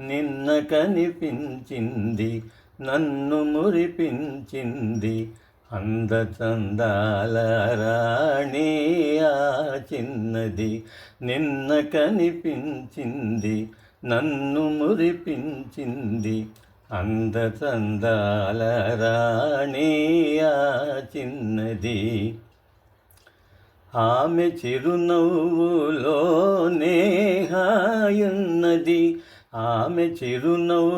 నిన్న కనిపించింది నన్ను మురిపించింది. అందచందాల రాణి ఆ చిన్నది. నిన్న కనిపించింది నన్ను మురిపించింది. అందచందాల రాణి ఆ చిన్నది. ఆమె చిరునవ్వులోనే హాయున్నది ఆమె చిరునవ్వులోనే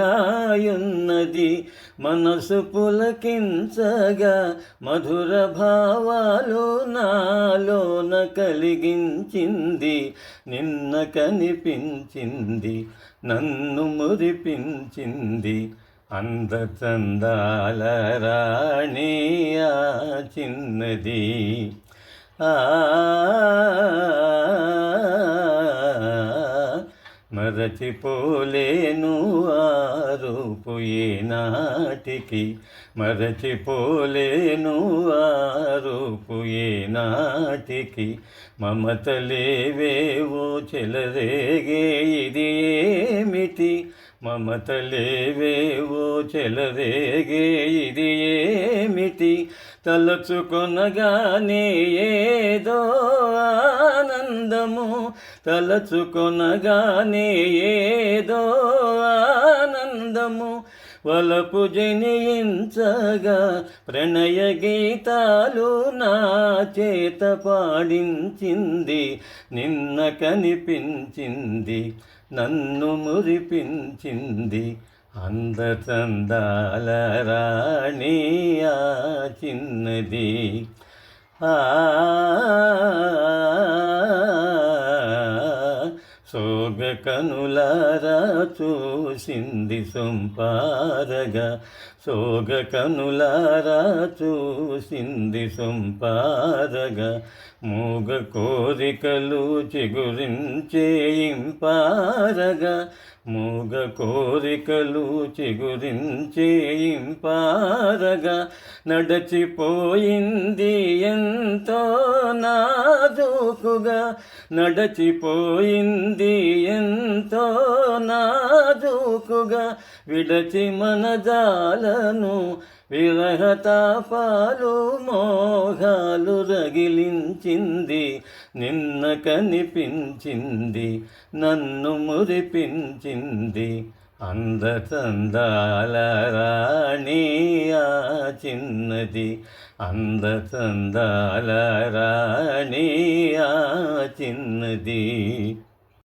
హాయున్నది మనసు పులకించగా మధుర భావాలు నాలోన కలిగించింది. నిన్న కనిపించింది నన్ను మురిపించింది. అందచందాల రాణియా చిన్నది మరచిపోలేను ఆ రూపు ఏనాటికి మరచిపోలేను ఆ రూపు ఏనాటికి మమతలేవేవో చెలరేగే ఇది ఏమిటి మమతలేవేవో చెలరేగే ఇది ఏమిటి? తలచుకొనగానే ఏదో ఆనందము. తలచుకొనగానే ఏదో ఆనందము. వలపు జనించగా ప్రణయ గీతాలు నా చేత పాడించింది నిన్న కనిపించింది నన్ను మురిపించింది. అందచందాల రాణి ఆ చిన్నది. ఆ సోగ కనులారా చూసింది సొంపారగా. సోగ కనులారా చూసింది సొంపారగా. మూగ కోరికలు చిగురించే ఇంపారగా. మూగ కోరికలు చిగురించే ఇంపారగా. నడచిపోయింది ఎంతో నాదుకుగా నడచిపోయింది ఎంతో నాజూకుగా. విడచి మన జాలను విరహతాపాలు మోహాలు రగిలించింది. నిన్న కనిపించింది నన్ను మురిపించింది. అందచందాల రాణి ఆ చిన్నది అందచందాల రాణి ఆ చిన్నది